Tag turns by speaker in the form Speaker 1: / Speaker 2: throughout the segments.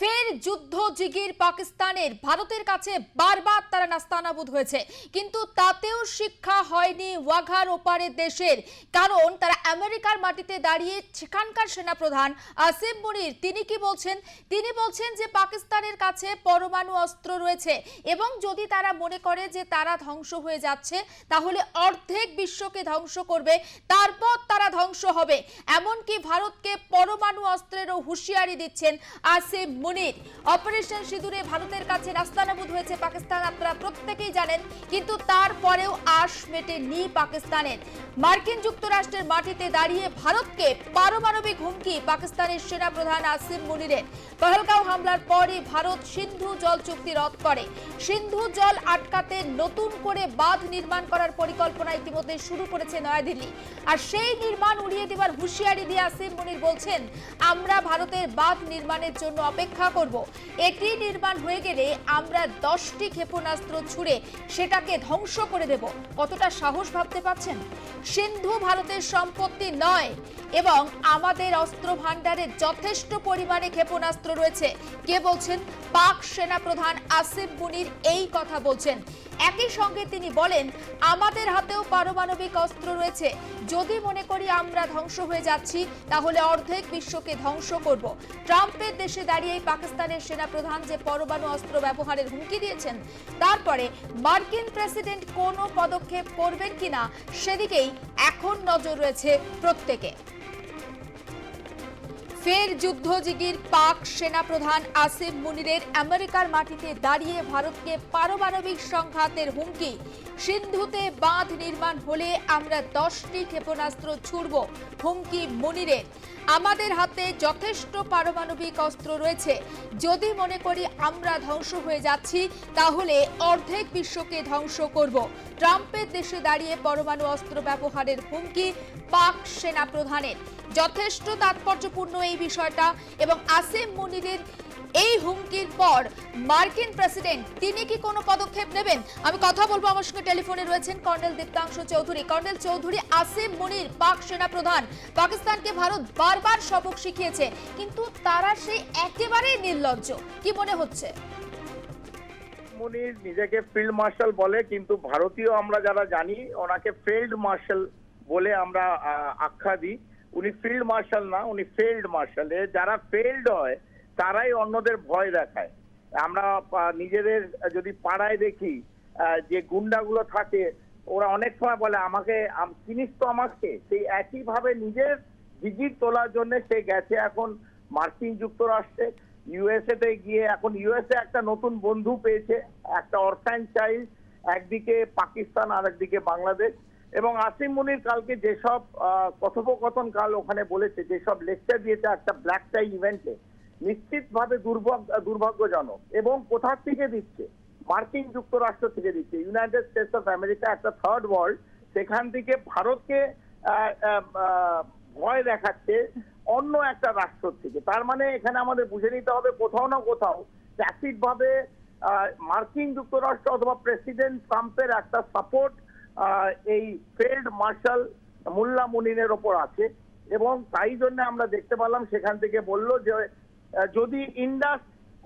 Speaker 1: ফের যুদ্ধ জিগির পাকিস্তানের, ভারতের কাছে বারবার তারা নাস্তানাবুদ হয়েছে। কিন্তু তাতেও শিক্ষা হয়নি ওয়াঘার ওপারের দেশের, কারণ তারা আমেরিকার মাটিতে দাঁড়িয়ে সেখানকার সেনাপ্রধান আসিম মুনির, তিনি কি বলছেন? তিনি বলছেন যে পাকিস্তানের কাছে পরমাণু অস্ত্র রয়েছে এবং যদি তারা মনে করে যে তারা ধ্বংস হয়ে যাচ্ছে, তাহলে অর্ধেক বিশ্বকে ধ্বংস করবে, তারপর তারা ধ্বংস হবে। এমনকি ভারতকে পরমাণু অস্ত্রেরও হুঁশিয়ারি দিচ্ছেন আসিম মুনির। অপারেশন সিঁদুরে ভারতের কাছে রাস্তানাবুদ হয়েছে পাকিস্তান, আপনারা প্রত্যেকেই জানেন, কিন্তু তারপরেও আশ মেটেনি পাকিস্তানের। মার্কিন যুক্তরাষ্ট্রের মাটিতে দাঁড়িয়ে ভারতকে পারমাণবিক হুমকি পাকিস্তানের সেনাপ্রধান আসিম মুনিরের। পহলগাঁও হামলার পরই ভারত সিন্ধু জল চুক্তি রদ করে। সিন্ধু জল আটকাতে নতুন করে বাঁধ নির্মাণ করার পরিকল্পনা ইতিমধ্যে শুরু করেছে নয়াদিল্লি। আর সেই নির্মাণ উড়িয়ে দেওয়ার হুঁশিয়ারি দিয়ে আসিম মুনির বলছেন, আমরা ভারতের বাঁধ নির্মাণের জন্য অপেক্ষা করব। এটি নির্মাণ হয়ে গেলে আমরা দশটি ক্ষেপণাস্ত্র ছুড়ে সেটাকে ধ্বংস করে দেব। কতটা সাহস ভাবতে পাচ্ছেন সিন্ধু ভারতের সম্পত্তি নয় এবং আমাদের অস্ত্র ভাণ্ডারে যথেষ্ট পরিমাণে ক্ষেপণাস্ত্র রয়েছে। কে বলছেন? পাক সেনাপ্রধান আসিফ মুনির এই কথা বলছেন। একই সঙ্গে তিনি বলেন, আমাদের হাতেও পারমাণবিক অস্ত্র রয়েছে। যদি মনে করি আমরা ধ্বংস হয়ে যাচ্ছি, তাহলে অর্ধেক বিশ্বকে ধ্বংস করব। ট্রাম্পের দেশে দাঁড়িয়ে পাকিস্তানের সেনাপ্রধান যে পরমাণু অস্ত্র ব্যবহারের হুমকি দিয়েছেন, তারপরে মার্কিন প্রেসিডেন্ট কোনো পদক্ষেপ করবেন কিনা, সেদিকেই এখন নজর রয়েছে প্রত্যেকে। ফের যুদ্ধজিগির পাক সেনাপ্রধান আসিফ মুনিরের আমেরিকার মাটিতে দাঁড়িয়ে ভারতকে পারমাণবিক সংঘাতের হুমকি। সিন্ধুতে বাঁধ নির্মাণ হলে আমরা দশটি ক্ষেপণাস্ত্র ছুড়ব, হুমকি মুনিরের। আমাদের হাতে যথেষ্ট পারমাণবিক অস্ত্র রয়েছে। যদি মনে করি আমরা ধ্বংস হয়ে যাচ্ছি, তাহলে অর্ধেক বিশ্বকে ধ্বংস করব। ট্রাম্পের দেশে দাঁড়িয়ে পরমাণু অস্ত্র ব্যবহারের হুমকি পাক সেনা প্রধানের যথেষ্ট তাৎপর্যপূর্ণ এই বিষয়টা এবং আসিম মুনিরের এই হুমকির পর মার্কিন প্রেসিডেন্ট, তিনি কি কোনো পদক্ষেপ নেবেন? আমি কথা বলব আমার সঙ্গে টেলিফোনে রয়েছেন কর্নেল দীপ্তাংশ চৌধুরী। কর্নেল চৌধুরী আসিম মুনির, পাক সেনা প্রধান। পাকিস্তানকে ভারত বারবার সবক শিখিয়েছে, কিন্তু তারা সেই একেবারেই নির্লজ্জ। কি মনে হচ্ছে?
Speaker 2: মুনির নিজেকে ফিল্ড মার্শাল বলে, কিন্তু ভারতীয় আমরা যারা জানি, ওনাকে ফিল্ড মার্শাল বলে আমরা আখ্যা দিই। উনি ফিল্ড মার্শাল না, উনি ফিল্ড মার্শাল। যারা ফেল্ড হয় তারাই অন্যদের ভয় দেখায়। আমরা নিজেদের যদি পাড়ায় দেখি যে গুন্ডাগুলো থাকে, ওরা অনেক সময় বলে, আমাকে চিনিস তো আমাকে? সেই একইভাবে নিজের ভিজিট তোলার জন্য সে গেছে এখন মার্কিন যুক্তরাষ্ট্রে। ইউএসএ তে গিয়ে এখন ইউএসএ একটা নতুন বন্ধু পেয়েছে, একটা অরফ্যান চাইল্ড একদিকে পাকিস্তান আর একদিকে বাংলাদেশ। এবং আসিম মুনির কালকে যেসব কথোপকথন কাল ওখানে বলেছে, যেসব লেকচার দিয়েছে একটা ব্ল্যাক টাই ইভেন্টে নিশ্চিতভাবে দুর্ভাগ্য দুর্ভাগ্যজনক এবং কোথা থেকে দিচ্ছে? মার্কিন যুক্তরাষ্ট্র থেকে দিচ্ছে। ইউনাইটেড স্টেটস অফ আমেরিকা একটা থার্ড ওয়ার্ল্ড সেখান থেকে ভারতকে ভয় দেখাচ্ছে অন্য একটা রাষ্ট্র থেকে। তার মানে এখানে আমাদের বুঝে নিতে হবে কোথাও না কোথাও ভাবে মার্কিন যুক্তরাষ্ট্র অথবা প্রেসিডেন্ট ট্রাম্পের একটা সাপোর্ট এই ফিল্ড মার্শাল মোল্লা মুনিনের ওপর আছে এবং তাই জন্য আমরা দেখতে পেলাম সেখান থেকে বলল যে যদি ইন্ডাস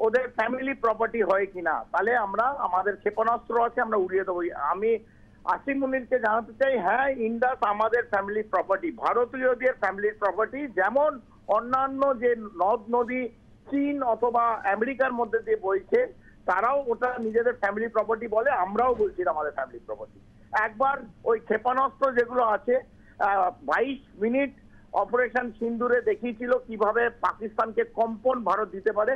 Speaker 2: ওদের ফ্যামিলি প্রপার্টি হয় কিনা, তাহলে আমরা, আমাদের ক্ষেপণাস্ত্র আছে, আমরা উড়িয়ে দেবো। আমি আসিম মুনিরকে জানাতে চাই হ্যাঁ ইন্ডাস আমাদের ফ্যামিলি প্রপার্টি ভারতীয়দের ফ্যামিলির প্রপার্টি যেমন অন্যান্য যে নদ নদী, চীন অথবা আমেরিকার মধ্যে দিয়ে বইছে, তারাও ওটা নিজেদের ফ্যামিলি প্রপার্টি বলে, আমরাও বলছি আমাদের ফ্যামিলি প্রপার্টি একবার ওই ক্ষেপণাস্ত্র যেগুলো আছে বাইশ মিনিট অপারেশন সিন্দুরে দেখিয়েছিল কীভাবে পাকিস্তানকে কম্পন ভারত দিতে পারে।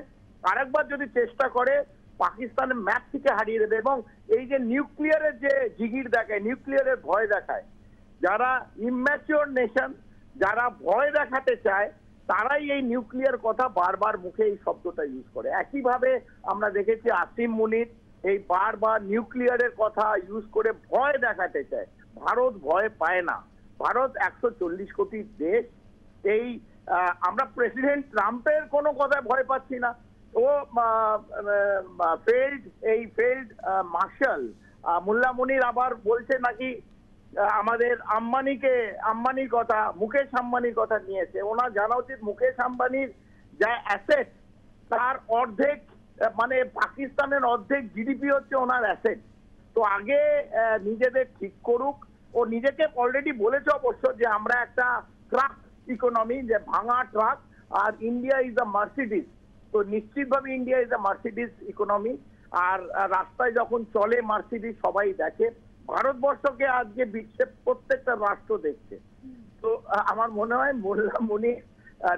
Speaker 2: আরেকবার যদি চেষ্টা করে পাকিস্তানের ম্যাপ থেকে হারিয়ে দেবে এবং এই যে নিউক্লিয়ারের যে জিগির দেখায়, নিউক্লিয়ারের ভয় দেখায়, যারা ইম্যাচিওর নেশন যারা ভয় দেখাতে চায়, তারাই এই নিউক্লিয়ার কথা বারবার মুখে এই শব্দটা ইউজ করে। একইভাবে আমরা দেখেছি আসিম মুনির এই বারবার নিউক্লিয়ারের কথা ইউজ করে ভয় দেখাতে চায়। ভারত ভয় পায় না। ভারত একশো চল্লিশ কোটি দেশ, এই আমরা প্রেসিডেন্ট ট্রাম্পের কোনো কথায় ভয় পাচ্ছি না। ও ফেল্ড, এই ফেল্ড মার্শাল মোল্লা মুনির আবার বলছে নাকি আমাদের আম্বানিকে, আম্বানির কথা, মুকেশ আম্বানির কথা নিয়েছে। ওনার জানা উচিত মুকেশ আম্বানির যা অ্যাসেট, তার অর্ধেক মানে পাকিস্তানের অর্ধেক জিডিপি হচ্ছে ওনার অ্যাসেট। তো আগে নিজেদের ঠিক করুক ও নিজেকে অলরেডি বলেছে অবশ্য যে আমরা একটা ট্রাক ইকোনমি যে ভাঙা ট্রাক আর ইন্ডিয়া ইজ আ মার্সিডিস তো নিশ্চিতভাবে India is a Mercedes economy আর রাস্তায় যখন চলে মার্সিডিস সবাই দেখে। ভারতবর্ষকে আজকে বিশ্বের প্রত্যেকটা রাষ্ট্র দেখছে। তো আমার মনে হয় মোল্লা মুনি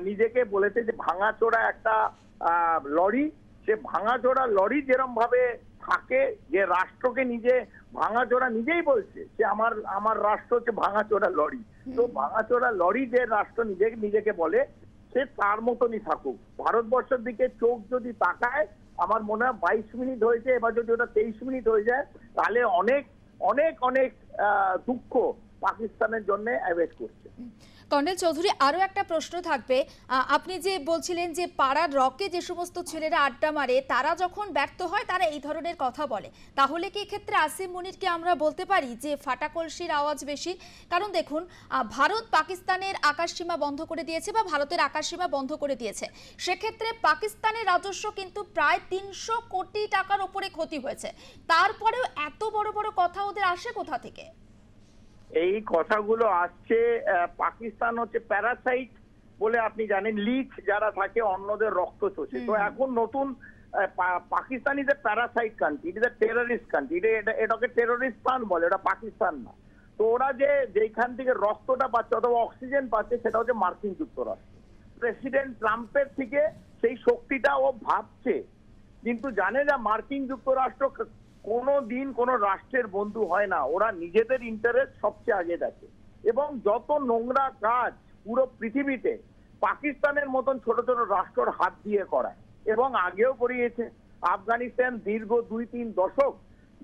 Speaker 2: নিজেকে বলেছে যে ভাঙাচোরা একটা লরি, সে ভাঙাচোরা লরি যেরম ভাবে থাকে যে রাষ্ট্রকে নিজে ভাঙাচোরা নিজেই বলছে যে আমার আমার রাষ্ট্র হচ্ছে ভাঙাচোরা লরি তো ভাঙাচোরা লরি যে রাষ্ট্র নিজে নিজেকে বলে সে তার মতনই থাকুক। ভারতবর্ষের দিকে চোখ যদি তাকায় আমার মনে হয় বাইশ মিনিট হয়েছে এবার যদি ওটা তেইশ মিনিট হয়ে যায় তাহলে অনেক অনেক অনেক আহ, দুঃখ পাকিস্তানের জন্য অ্যাভেট করছে।
Speaker 1: কর্নেল চৌধুরী, আরও একটা প্রশ্ন থাকবে। আপনি যে বলছিলেন যে পাড়ার রকে যে সমস্ত ছেলেরা আড্ডা মারে, তারা যখন ব্যর্থ হয়, তারা এই ধরনের কথা বলে। তাহলে কি এক্ষেত্রে আসিম মুনিরকে আমরা বলতে পারি যে ফাটা কলসির আওয়াজ বেশি? কারণ দেখুন ভারত পাকিস্তানের আকাশসীমা বন্ধ করে দিয়েছে বা ভারতের আকাশসীমা বন্ধ করে দিয়েছে। সেক্ষেত্রে পাকিস্তানের রাজস্ব কিন্তু প্রায় তিনশো কোটি টাকার ওপরে ক্ষতি হয়েছে। তারপরেও এত বড় বড় কথা ওদের আসে কোথা থেকে?
Speaker 2: এই কথাগুলো আসছে পাকিস্তান হচ্ছে প্যারাসাইট বলে আপনি জানেন লিচ যারা থাকে অন্যদের রক্ত চষে। তো এখন নতুন Pakistan is a parasite country it is a terrorist country এটা এটাকে টেররিস্তান বলে এটা পাকিস্তান না। তো ওরা যে যেখান থেকে রক্তটা পাচ্ছে অথবা অক্সিজেন পাচ্ছে সেটা হচ্ছে মার্কিন যুক্তরাষ্ট্র। প্রেসিডেন্ট ট্রাম্পের থেকে সেই শক্তিটা ও ভাবছে। কিন্তু জানে না মার্কিন যুক্তরাষ্ট্র কোনো দিন কোনো রাষ্ট্রের বন্ধু হয় না। ওরা নিজেদের ইন্টারেস্ট সবচেয়ে আগে দেখে। এবং যত নোংরা কাজ পুরো পৃথিবীতে পাকিস্তানের মতন ছোট ছোট রাষ্ট্রর হাত দিয়ে করায়। এবং আগেও করিয়েছে। আফগানিস্তান দীর্ঘ দুই তিন দশক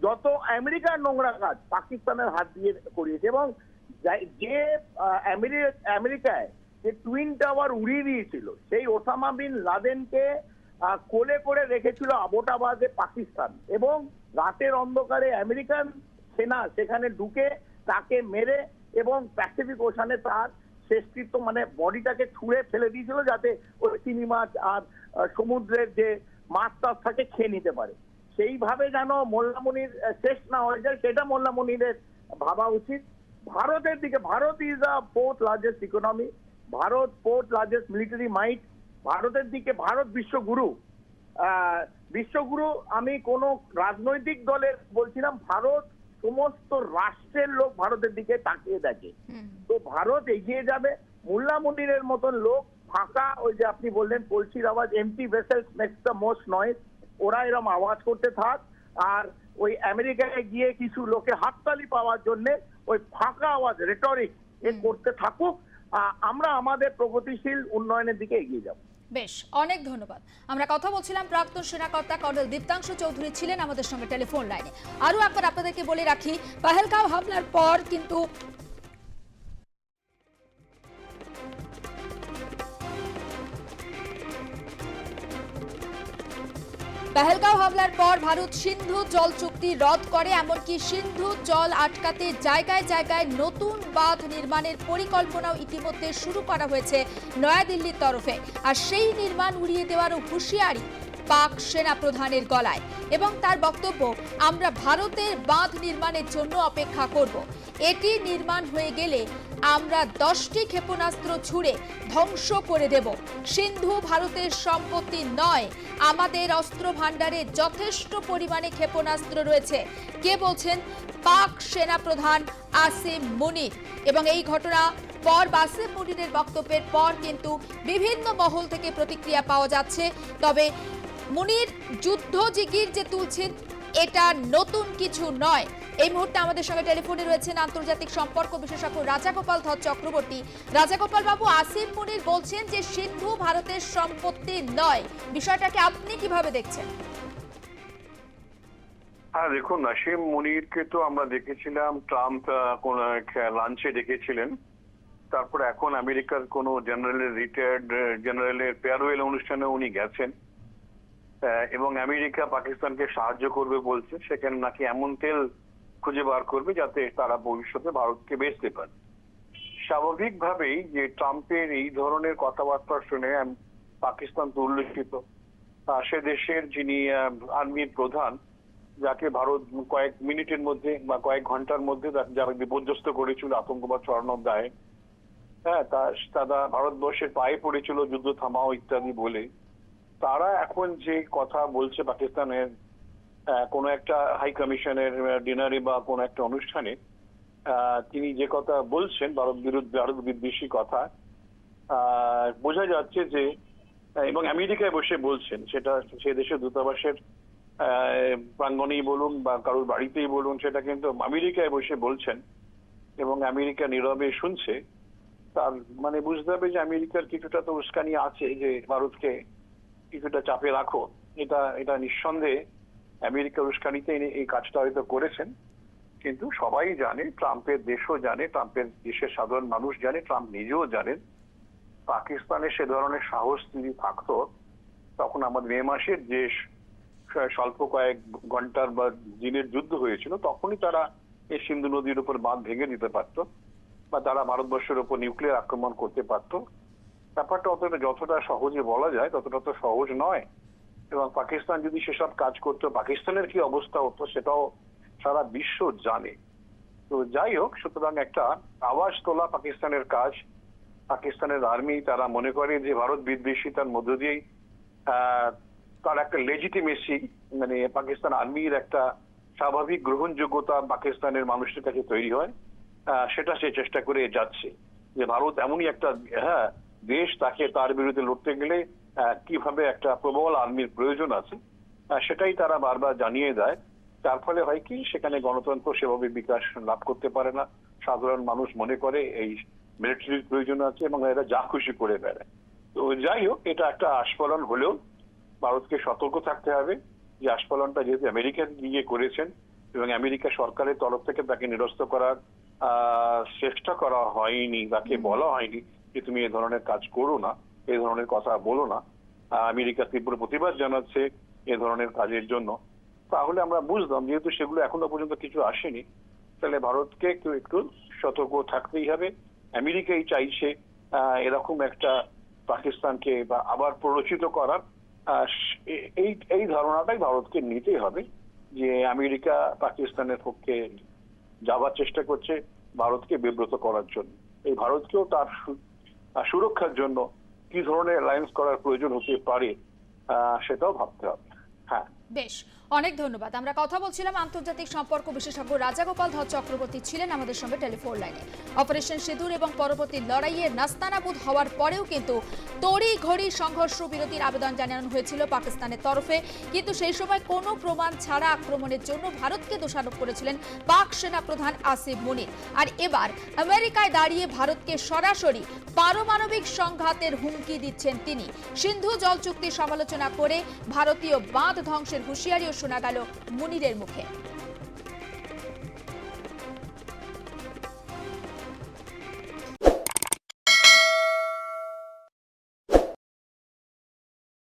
Speaker 2: যত আমেরিকার নোংরা কাজ পাকিস্তানের হাত দিয়ে করিয়েছে। এবং যে আমেরিকায় যে টুইন টাওয়ার উড়িয়ে দিয়েছিল, সেই ওসামা বিন লাদেনকে কোলে করে রেখেছিল আবোটাবাদে পাকিস্তান। এবং রাতের অন্ধকারে আমেরিকান সেনা সেখানে ঢুকে তাকে মেরে এবং প্যাসিফিক ওশানে তার শেষকৃত্য মানে বডিটাকে ছুঁড়ে ফেলে দিয়েছিল যাতে ওই চিনি মাছ আর সমুদ্রের যে মাছ টাছ থাকে খেয়ে নিতে পারে। সেইভাবে যেন মোল্লামনির আহ, শেষ না হয়ে যায় সেটা মোল্লামনিরের ভাবা উচিত। ভারতের দিকে Bharat is a fourth largest economy Bharat fourth largest military might ভারতের দিকে ভারত বিশ্বগুরু বিশ্বগুরু আমি কোন রাজনৈতিক দলের বলছিলাম ভারত সমস্ত রাষ্ট্রের লোক ভারতের দিকে তাকিয়ে দেখে। তো ভারত এগিয়ে যাবে মোল্লা মন্দিরের মতন লোক ফাঁকা ওই যে আপনি বললেন কলসির আওয়াজ empty vessels makes the most noise ওরা এরম আওয়াজ করতে থাক আর ওই আমেরিকায় গিয়ে কিছু লোকে হাততালি পাওয়ার জন্য ওই ফাঁকা আওয়াজ রেটরিক এ করতে থাকুক আমরা আমাদের প্রগতিশীল উন্নয়নের দিকে এগিয়ে যাব।
Speaker 1: বেশ, অনেক ধন্যবাদ। আমরা কথা বলছিলাম প্রাক্তন সেনাকর্তা কর্নেল দীপ্তাংশু চৌধুরী ছিলেন আমাদের সঙ্গে টেলিফোন লাইনে। আরও একবার আপনাদেরকে বলে রাখি, পাহেলগাঁও হামলার পর কিন্তু পেহেলগাঁও হামলার পর ভারত সিন্ধু জল চুক্তি রদ করে, এমনকি সিন্ধু জল আটকাতে জায়গায় জায়গায় নতুন বাঁধ নির্মাণের পরিকল্পনাও ইতিমধ্যে শুরু করা হয়েছে নয়াদিল্লির তরফে। আর সেই নির্মাণ উড়িয়ে দেওয়ারও হুঁশিয়ারি পাক সেনা প্রধানের গলায় এবং তার বক্তব্য, আমরা ভারতের বাঁধ নির্মাণের জন্য অপেক্ষা করব। এটি নির্মাণ হয়ে গেলে আমরা দশটি ক্ষেপণাস্ত্র ছুড়ে ধ্বংস করে দেব। সিন্ধু ভারতের সম্পত্তি নয়, আমাদের অস্ত্র ভাণ্ডারে যথেষ্ট পরিমাণে ক্ষেপণাস্ত্র রয়েছে। কে বলছেন? পাক সেনাপ্রধান আসিম মুনির। এবং এই ঘটনা পর বাসিম মুনিরের বক্তব্যের পর কিন্তু বিভিন্ন মহল থেকে প্রতিক্রিয়া পাওয়া যাচ্ছে। তবে মুনির যুদ্ধ জিগির যে তুলছেন, এটা নতুন কিছু নয়। এই মুহূর্তে আমাদের সঙ্গে টেলিফোনে রয়েছেন আন্তর্জাতিক সম্পর্ক বিশেষজ্ঞ রাজাগোপাল ধর চক্রবর্তী। রাজাগোপাল বাবু আসিম মুনির বলছেন যে সিন্ধু ভারতের সম্পত্তি নয়। বিষয়টাকে আপনি কীভাবে দেখছেন?
Speaker 3: হ্যাঁ দেখুন নাসিম মুনিরকে তো আমরা দেখেছিলাম, ট্রাম্প কোন লাঞ্চে ডেকেছিলেন। তারপর এখন আমেরিকার কোন জেনারেলের রিটায়ার্ড জেনারেলের ফেয়ারওয়েল অনুষ্ঠানে উনি গেছেন। এবং আমেরিকা পাকিস্তানকে সাহায্য করবে বলছে, সেখানে নাকি এমন তেল খুঁজে বার করবে যাতে তারা ভবিষ্যতে ভারতকে বেচতে পারে। স্বাভাবিকভাবেই যে ট্রাম্পের এই ধরনের কথাবার্তা শুনে পাকিস্তান তো উল্লেখিত। সে দেশের যিনি আর্মির প্রধান, যাকে ভারত কয়েক মিনিটের মধ্যে বা কয়েক ঘণ্টার মধ্যে যারা বিপর্যস্ত করেছিল, আতঙ্কবাদ ছড়ানোর দায়ে। হ্যাঁ তা তারা ভারতবর্ষের পায়ে পড়েছিল, যুদ্ধ থামাও ইত্যাদি বলে। তারা এখন যে কথা বলছে পাকিস্তানের কোনো একটা হাই কমিশনের ডিনারে বা কোনো একটা অনুষ্ঠানে তিনি যে কথা বলছেন, ভারত বিরুদ্ধে, ভারত বিদ্বেষী কথা বোঝা যাচ্ছে যে এবং আমেরিকায় বসে বলছেন, সেটা সে দেশের দূতাবাসের প্রাঙ্গণেই বলুন বা কারোর বাড়িতেই বলুন, সেটা কিন্তু আমেরিকায় বসে বলছেন এবং আমেরিকা নীরবে শুনছে। তার মানে বুঝতে হবে যে আমেরিকার কিছুটা তো উস্কানি আছে যে ভারতকে কিছুটা চাপে রাখো, এটা এটা নিঃসন্দেহে আমেরিকা উস্কানিতে এই কাজটা হয়তো করেছেন। কিন্তু সবাই জানে, ট্রাম্পের দেশও জানে, ট্রাম্পের দেশের সাধারণ মানুষ জানে, ট্রাম্প নিজেও জানেন, পাকিস্তানে সে ধরনের সাহস যদি থাকত, তখন আমাদের মে মাসের যে স্বল্প কয়েক ঘণ্টার বা দিনের যুদ্ধ হয়েছিল, তখনই তারা এই সিন্ধু নদীর উপর বাঁধ ভেঙে দিতে পারত, বা তারা ভারতবর্ষের উপর নিউক্লিয়ার আক্রমণ করতে পারত। ব্যাপারটা অতটা যতটা সহজে বলা যায়, ততটা তো সহজ নয়। এবং পাকিস্তান যদি সেসব কাজ করতো, পাকিস্তানের কি অবস্থা হতো সেটাও সারা বিশ্ব জানে। তো যাই হোক, সুতরাং একটা আওয়াজ তোলা পাকিস্তানের কাজ। পাকিস্তানের আর্মি তারা মনে করে যে ভারত বিদ্বেষী, তার মধ্য দিয়েই তার একটা লেজিটিমেসি মানে পাকিস্তান আর্মির একটা স্বাভাবিক গ্রহণযোগ্যতা পাকিস্তানের মানুষের কাছে তৈরি হয় সেটা সে চেষ্টা করে যাচ্ছে। যে ভারত এমনই একটা হ্যাঁ দেশ তাকে তার বিরুদ্ধে লড়তে গেলে কীভাবে একটা প্রবল আর্মির প্রয়োজন আছে সেটাই তারা বারবার জানিয়ে দেয়। তার ফলে হয় কি, সেখানে গণতন্ত্র সেভাবে বিকাশ লাভ করতে পারে না। সাধারণ মানুষ মনে করে এই মিলিটারির প্রয়োজন আছে এবং এরা যা খুশি করে বেড়ায়। তো যাই হোক, এটা একটা আস্ফলন হলেও ভারতকে সতর্ক থাকতে হবে যে আস্ফলনটা যেহেতু আমেরিকা গিয়ে করেছেন এবং আমেরিকা সরকারের তরফ থেকে তাকে নিরস্ত করার চেষ্টা করা হয়নি তাকে বলা হয়নি যে তুমি এ ধরনের কাজ করো না, এ ধরনের কথা বলো না আমেরিকা তীব্র প্রতিবাদ জানাচ্ছে এ ধরনের কাজের জন্য, তাহলে আমরা বুঝলাম, যেহেতু সেগুলো এখনও পর্যন্ত কিছু আসেনি, তাহলে ভারতকে একটু একটু সতর্ক থাকতেই হবে। আমেরিকাই চাইছে এরকম একটা পাকিস্তানকে বা আবার প্ররোচিত করার এই এই ধারণাটাই ভারতকে নিতে হবে যে আমেরিকা পাকিস্তানের পক্ষে যাবার চেষ্টা করছে ভারতকে বিব্রত করার জন্য। এই ভারতকেও তার সুরক্ষার জন্য কি ধরনের অ্যালায়েন্স করার প্রয়োজন হতে পারে সেটাও ভাবতে হবে। হ্যাঁ।
Speaker 1: বেশ। অনেক ধন্যবাদ। আমরা কথা বলছিলাম আন্তর্জাতিক সম্পর্ক বিশেষজ্ঞ রাজাগোপাল ধর চক্রবর্তী ছিলেন আমাদের সঙ্গে টেলিফোন লাইনে। অপারেশন সিঁদুর এবং পরবর্তী লড়াইয়ে নাস্তানাবুদ হওয়ার পরেও কিন্তু তড়ি ঘড়ি সংঘর্ষ বিরতির আবেদন জানানো হয়েছিল পাকিস্তানের তরফে। কিন্তু সেই সময় কোনো প্রমাণ ছাড়া আক্রমণের জন্য ভারতকে দোষারোপ করেছিলেন পাক সেনা প্রধান আসিফ মুনির। আর এবার আমেরিকায় দাঁড়িয়ে ভারতকে সরাসরি পারমাণবিক সংঘাতের হুমকি দিচ্ছেন তিনি। সিন্ধু জল চুক্তি সমালোচনা করে ভারতীয় বাঁধ ধ্বংসের হুঁশিয়ারিও শোনা গেল মুনিরের মুখে।